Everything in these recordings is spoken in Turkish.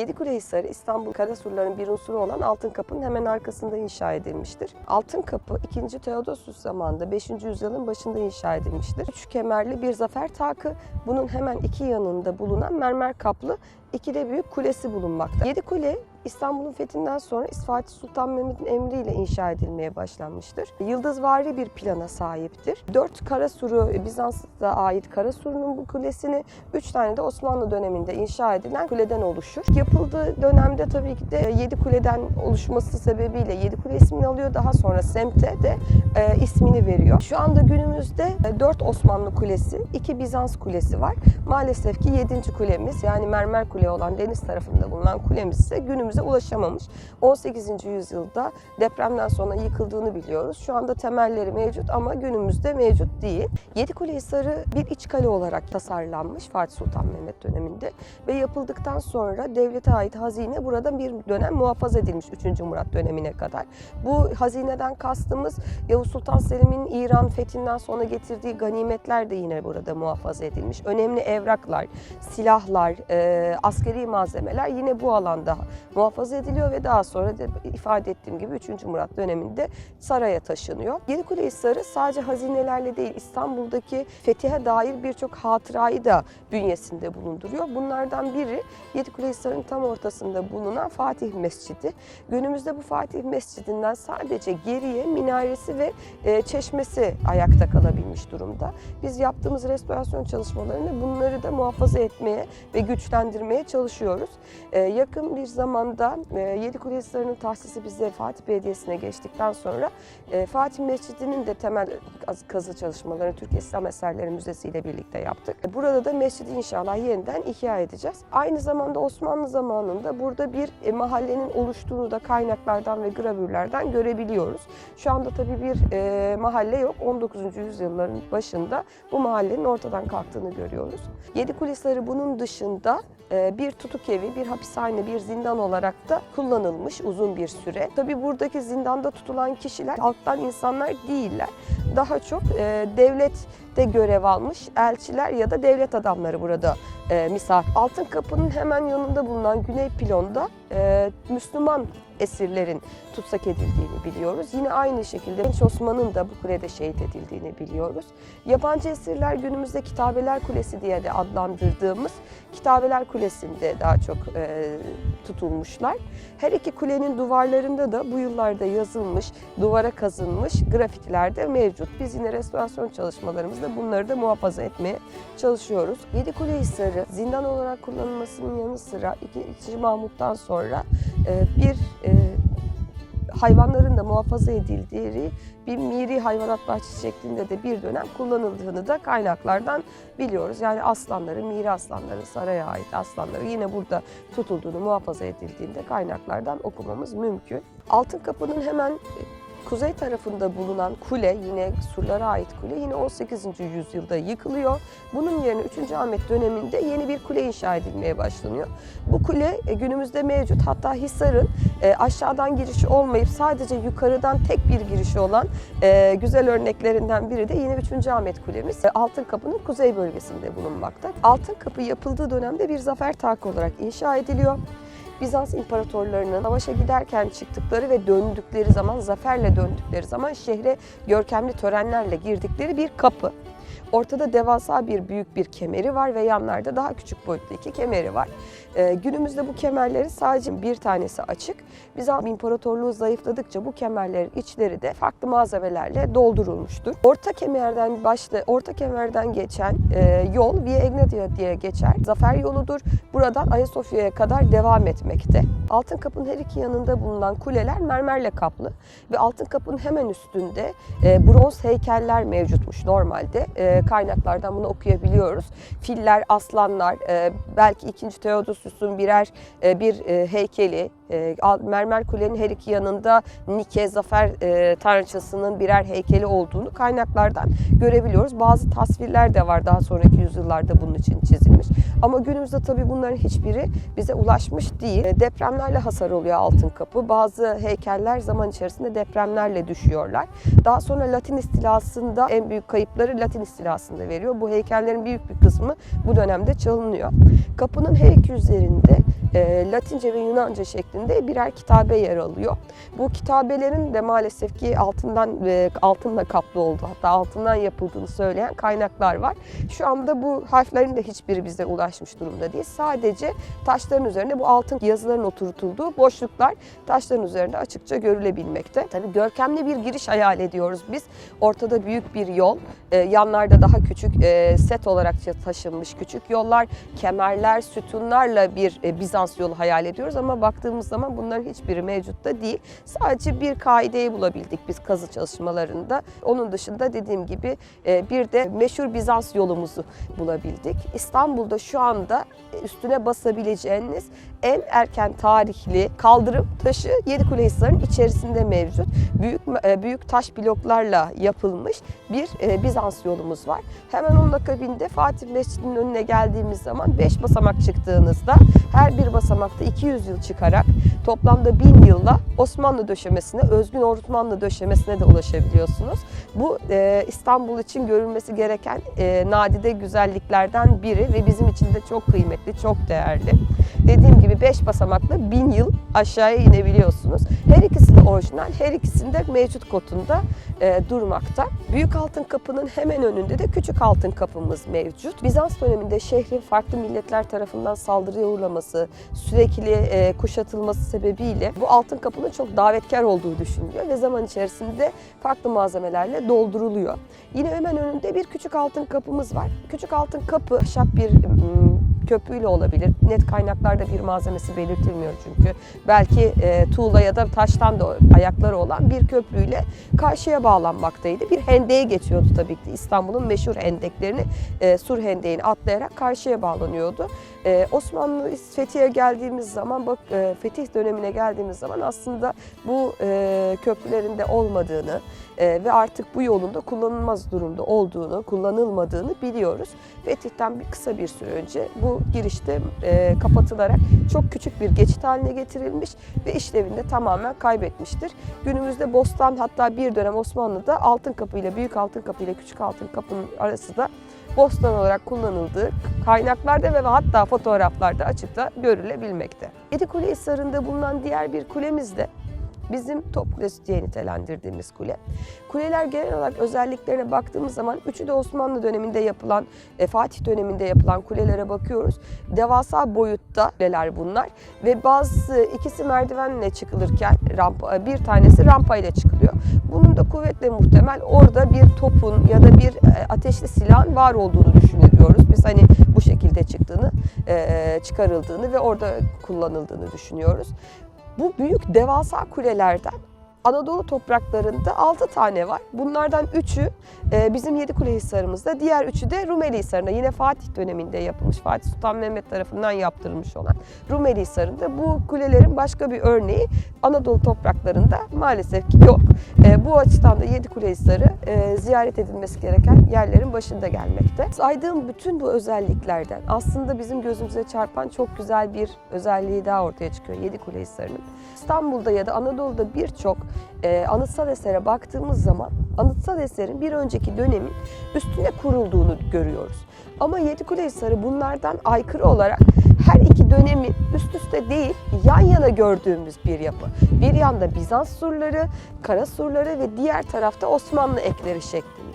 Yedikulehisarı İstanbul Karasurların bir unsuru olan Altın Kapı'nın hemen arkasında inşa edilmiştir. Altın Kapı 2. Theodosius zamanında 5. yüzyılın başında inşa edilmiştir. Üç kemerli bir zafer takı. Bunun hemen iki yanında bulunan mermer kaplı iki de büyük kulesi bulunmakta. Yedi kule İstanbul'un fethinden sonra Fatih Sultan Mehmet'in emriyle inşa edilmeye başlanmıştır. Yıldızvari bir plana sahiptir. Dört Karasuru, Bizans'a ait Karasur'un bu kulesini, üç tane de Osmanlı döneminde inşa edilen kuleden oluşur. Yapıldığı dönemde tabii ki de yedi kuleden oluşması sebebiyle yedi kule ismini alıyor. Daha sonra semte de e, ismini veriyor. Şu anda günümüzde e, dört Osmanlı kulesi, iki Bizans kulesi var. Maalesef ki yedinci kulemiz yani mermer kule olan deniz tarafında bulunan kulemiz ise günümüze ulaşamamış. 18. yüzyılda depremden sonra yıkıldığını biliyoruz. Şu anda temelleri mevcut ama günümüzde mevcut değil. Yedikule Hisarı bir iç kale olarak tasarlanmış Fatih Sultan Mehmet döneminde ve yapıldıktan sonra devlete ait hazine burada bir dönem muhafaza edilmiş 3. Murat dönemine kadar. Bu hazineden kastımız Yavuz Sultan Selim'in İran fethinden sonra getirdiği ganimetler de yine burada muhafaza edilmiş. Önemli evraklar, silahlar, e, askeri malzemeler yine bu alanda muhafaza ediliyor ve daha sonra da ifade ettiğim gibi 3. Murat döneminde saraya taşınıyor. Yedikule Hisarı sadece hazinelerle değil İstanbul'daki fetihe dair birçok hatırayı da bünyesinde bulunduruyor. Bunlardan biri Yedikule Hisarı'nın tam ortasında bulunan Fatih Mescidi. Günümüzde bu Fatih Mescidi'nden sadece geriye minaresi ve e, çeşmesi ayakta kalabilmiş durumda. Biz yaptığımız restorasyon çalışmalarını bunları da muhafaza etmeye ve güçlendirmeye çalışıyoruz. E, yakın bir zamanda e, Yedikule Hisarı'nın tahsisi bize Fatih Belediyesi'ne geçtikten sonra e, Fatih Mescidi'nin de temel kaz- kazı çalışmalarını Türkiye İslam Eserleri Müzesi ile birlikte yaptık. Burada da mescidi inşallah yeniden ihya edeceğiz. Aynı zamanda Osmanlı zamanında burada bir e, mahallenin oluştuğunu da kaynaklardan ve gravürlerden görebiliyoruz. Şu anda tabii bir e, mahalle yok. 19. yüzyılların başında bu mahallenin ortadan kalktığını görüyoruz. Yedikulisarı bunun dışında bir tutuk evi, bir hapishane, bir zindan olarak da kullanılmış uzun bir süre. Tabii buradaki zindanda tutulan kişiler halktan insanlar değiller. Daha çok e, devlette görev almış elçiler ya da devlet adamları burada e, misafir. Altın Kapı'nın hemen yanında bulunan Güney Pilon'da e, Müslüman esirlerin tutsak edildiğini biliyoruz. Yine aynı şekilde Genç Osman'ın da bu kulede şehit edildiğini biliyoruz. Yabancı esirler günümüzde Kitabeler Kulesi diye de adlandırdığımız Kitabeler Kulesi'nde daha çok e, tutulmuşlar. Her iki kulenin duvarlarında da bu yıllarda yazılmış, duvara kazınmış grafitiler de mevcut. Biz yine restorasyon çalışmalarımızda bunları da muhafaza etmeye çalışıyoruz. Yedikule Hisarı zindan olarak kullanılmasının yanı sıra 2. Mahmut'tan sonra e, bir e, hayvanların da muhafaza edildiği bir miri hayvanat bahçesi şeklinde de bir dönem kullanıldığını da kaynaklardan biliyoruz. Yani aslanları, miri aslanların saraya ait aslanları yine burada tutulduğunu, muhafaza edildiğinde kaynaklardan okumamız mümkün. Altın Kapı'nın hemen kuzey tarafında bulunan kule yine surlara ait kule yine 18. yüzyılda yıkılıyor. Bunun yerine 3. Ahmet döneminde yeni bir kule inşa edilmeye başlanıyor. Bu kule e, günümüzde mevcut. Hatta Hisar'ın e, aşağıdan girişi olmayıp sadece yukarıdan tek bir girişi olan e, güzel örneklerinden biri de yine 3. Ahmet Kulemiz. Altın Kapı'nın kuzey bölgesinde bulunmakta. Altın Kapı yapıldığı dönemde bir zafer takı olarak inşa ediliyor. Bizans imparatorlarının savaşa giderken çıktıkları ve döndükleri zaman, zaferle döndükleri zaman şehre görkemli törenlerle girdikleri bir kapı. Ortada devasa bir büyük bir kemeri var ve yanlarda daha küçük boyutlu iki kemeri var. Ee, günümüzde bu kemerlerin sadece bir tanesi açık. Bizans İmparatorluğu zayıfladıkça bu kemerlerin içleri de farklı malzemelerle doldurulmuştur. Orta kemerden başta orta kemerden geçen e, yol Via Egnatia diye geçer. Zafer yoludur. Buradan Ayasofya'ya kadar devam etmekte. Altın Kapı'nın her iki yanında bulunan kuleler mermerle kaplı ve Altın Kapı'nın hemen üstünde e, bronz heykeller mevcutmuş normalde. E, kaynaklardan bunu okuyabiliyoruz. Filler, aslanlar, e, belki 2. Theodosius'un birer e, bir e, heykeli, e, al- mermer kulenin her iki yanında Nike, zafer e, tanrıçasının birer heykeli olduğunu kaynaklardan görebiliyoruz. Bazı tasvirler de var daha sonraki yüzyıllarda bunun için çizilmiş. Ama günümüzde tabii bunların hiçbiri bize ulaşmış değil. E, Depremlerle hasar oluyor Altın Kapı. Bazı heykeller zaman içerisinde depremlerle düşüyorlar. Daha sonra Latin istilasında en büyük kayıpları Latin istilasında veriyor. Bu heykellerin büyük bir kısmı bu dönemde çalınıyor. Kapının her iki üzerinde e, Latince ve Yunanca şeklinde birer kitabe yer alıyor. Bu kitabelerin de maalesef ki altından e, altınla kaplı olduğu hatta altından yapıldığını söyleyen kaynaklar var. Şu anda bu harflerin de hiçbiri bize ulaşmış durumda değil. Sadece taşların üzerine bu altın yazıların oturtulduğu boşluklar taşların üzerinde açıkça görülebilmekte. Tabii görkemli bir giriş hayal ediyoruz biz. Ortada büyük bir yol, e, yanlarda daha küçük e, set olarak taşınmış küçük yollar, kemerler, sütunlarla bir e, Bizans yolu hayal ediyoruz ama baktığımız zaman bunların hiçbiri mevcut da değil. Sadece bir kaideyi bulabildik biz kazı çalışmalarında. Onun dışında dediğim gibi e, bir de meşhur Bizans yolumuzu bulabildik. İstanbul'da şu anda e, üstüne basabileceğiniz en erken tarihli kaldırım taşı Yedikulehisar'ın içerisinde mevcut. Büyük e, büyük taş bloklarla yapılmış bir Bizans yolumuz var. Hemen onun akabinde Fatih Mescidi'nin önüne geldiğimiz zaman 5 basamak çıktığınızda her bir basamakta 200 yıl çıkarak toplamda 1000 yılla Osmanlı döşemesine, özgün Osmanlı döşemesine de ulaşabiliyorsunuz. Bu e, İstanbul için görülmesi gereken e, nadide güzelliklerden biri ve bizim için de çok kıymetli, çok değerli. Dediğim gibi 5 basamakla 1000 yıl aşağıya inebiliyorsunuz. Her ikisi de orijinal, her ikisinde mevcut kotunda e, durmakta. Büyük Altın Kapı'nın hemen önünde de Küçük Altın Kapımız mevcut. Bizans döneminde şehrin farklı milletler tarafından saldırıya uğraması, sürekli e, kuşatılması sebebiyle bu Altın Kapı'nın çok davetkar olduğu düşünülüyor ve zaman içerisinde farklı malzemelerle dolduruluyor. Yine hemen önünde bir Küçük Altın Kapımız var. Küçük Altın Kapı ahşap bir köprüyle olabilir. Net kaynaklarda bir malzemesi belirtilmiyor çünkü. Belki e, tuğla ya da taştan da ayakları olan bir köprüyle karşıya bağlanmaktaydı. Bir hendeğe geçiyordu tabii ki. İstanbul'un meşhur hendeklerini e, Sur Hendeği'ni atlayarak karşıya bağlanıyordu. E, Osmanlı Fethiye'ye geldiğimiz zaman, bak e, Fetih dönemine geldiğimiz zaman aslında bu e, köprülerin de olmadığını e, ve artık bu yolun da kullanılmaz durumda olduğunu, kullanılmadığını biliyoruz. Fetih'ten bir kısa bir süre önce bu girişte e, kapatılarak çok küçük bir geçit haline getirilmiş ve işlevini de tamamen kaybetmiştir. Günümüzde Bostan hatta bir dönem Osmanlı'da Altın Kapı ile Büyük Altın Kapı ile Küçük Altın Kapı'nın arası da Bostan olarak kullanıldığı kaynaklarda ve hatta fotoğraflarda açıkta görülebilmekte. Yedikule Hisarı'nda bulunan diğer bir kulemiz de bizim Top Kulesi diye nitelendirdiğimiz kule. Kuleler genel olarak özelliklerine baktığımız zaman üçü de Osmanlı döneminde yapılan, e, Fatih döneminde yapılan kulelere bakıyoruz. Devasa boyutta kuleler bunlar ve bazı ikisi merdivenle çıkılırken rampa, bir tanesi rampa ile çıkılıyor. Bunun da kuvvetle muhtemel orada bir topun ya da bir e, ateşli silahın var olduğunu düşünüyoruz. Biz hani bu şekilde çıktığını, e, çıkarıldığını ve orada kullanıldığını düşünüyoruz. Bu büyük devasa kulelerden Anadolu topraklarında 6 tane var. Bunlardan 3'ü e, bizim Yedikule Hisarımızda, diğer 3'ü de Rumeli Hisarı'nda. Yine Fatih döneminde yapılmış, Fatih Sultan Mehmet tarafından yaptırılmış olan Rumeli Hisarı'nda. Bu kulelerin başka bir örneği Anadolu topraklarında maalesef ki yok. E, bu açıdan da Yedikule Hisarı e, ziyaret edilmesi gereken yerlerin başında gelmekte. Saydığım bütün bu özelliklerden aslında bizim gözümüze çarpan çok güzel bir özelliği daha ortaya çıkıyor Yedikule Hisarı'nın. İstanbul'da ya da Anadolu'da birçok e, anıtsal esere baktığımız zaman anıtsal eserin bir önceki dönemin üstüne kurulduğunu görüyoruz. Ama Yedikule Hisarı bunlardan aykırı olarak her iki dönemin üst üste değil yan yana gördüğümüz bir yapı. Bir yanda Bizans surları, Kara surları ve diğer tarafta Osmanlı ekleri şeklinde.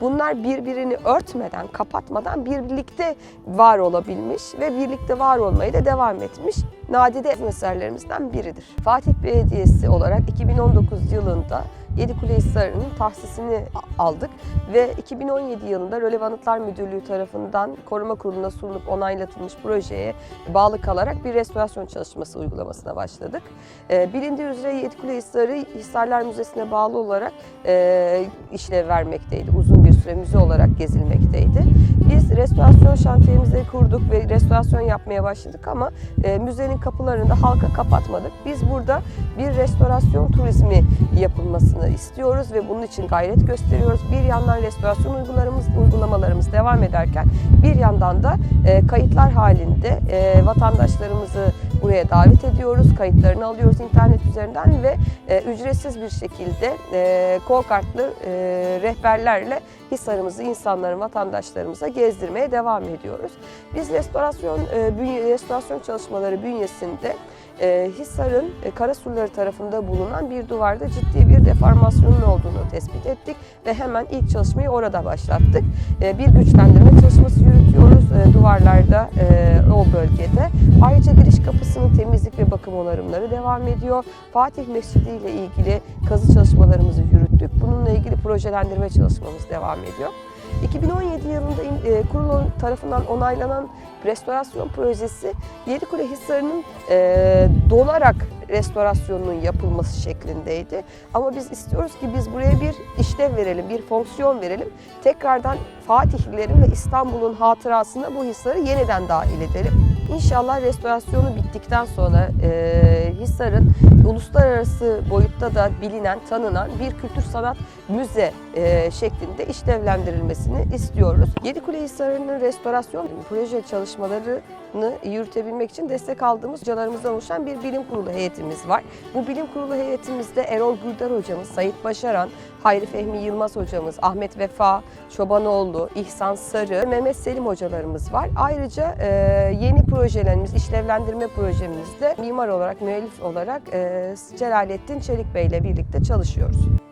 Bunlar birbirini örtmeden, kapatmadan birlikte var olabilmiş ve birlikte var olmaya da devam etmiş nadide eserlerimizden biridir. Fatih Belediyesi olarak 2019 yılında Yedikule Hisarı'nın tahsisini aldık ve 2017 yılında Rölev Anıtlar Müdürlüğü tarafından koruma kuruluna sunulup onaylatılmış projeye bağlı kalarak bir restorasyon çalışması uygulamasına başladık. Ee, bilindiği üzere Yedikule Hisarı Hisarlar Müzesi'ne bağlı olarak e, işlev vermekteydi. Uzun bir süre müze olarak gezilmekteydi. Biz restorasyon şantiyemizi kurduk ve restorasyon yapmaya başladık ama e, müzenin kapılarını da halka kapatmadık. Biz burada bir restorasyon turizmi yapılmasını istiyoruz ve bunun için gayret gösteriyoruz. Bir yandan restorasyon uygulamalarımız, uygulamalarımız devam ederken bir yandan da e, kayıtlar halinde e, vatandaşlarımızı buraya davet ediyoruz. Kayıtlarını alıyoruz internet üzerinden ve e, ücretsiz bir şekilde e, kol kartlı e, rehberlerle Hisar'ımızı insanların, vatandaşlarımıza gezdirmeye devam ediyoruz. Biz restorasyon e, bünye, restorasyon çalışmaları bünyesinde e, Hisar'ın e, Karasurları tarafında bulunan bir duvarda ciddi bir deformasyonun olduğunu tespit ettik ve hemen ilk çalışmayı orada başlattık. E, bir güçlendirme çalışması yürütüyoruz e, duvarlarda e, o bölgede. Ayrıca giriş kapısının temizlik ve bakım onarımları devam ediyor. Fatih Mescidi ile ilgili kazı çalışmalarımızı yürüttük. Bununla ilgili projelendirme çalışmamız devam ediyor. 2017 yılında e, kurul tarafından onaylanan restorasyon projesi Yedikule Hisarı'nın e, donarak restorasyonunun yapılması şeklindeydi. Ama biz istiyoruz ki biz buraya bir işlev verelim, bir fonksiyon verelim. Tekrardan Fatihlilerin ve İstanbul'un hatırasına bu Hisar'ı yeniden dahil edelim. İnşallah restorasyonu bittikten sonra e, Hisar'ın uluslararası boyutta da bilinen, tanınan bir kültür sanat müze e, şeklinde işlevlendirilmesini istiyoruz. Yedikule Hisarı'nın restorasyon proje çalışmalarını yürütebilmek için destek aldığımız hocalarımızdan oluşan bir bilim kurulu heyetimiz var. Bu bilim kurulu heyetimizde Erol Güldar hocamız, Sayit Başaran, Hayri Fehmi Yılmaz hocamız, Ahmet Vefa Çobanoğlu, İhsan Sarı, Mehmet Selim hocalarımız var. Ayrıca e, yeni projelerimiz, işlevlendirme projemizde mimar olarak, müellif olarak e, Celalettin Çelik Bey ile birlikte çalışıyoruz.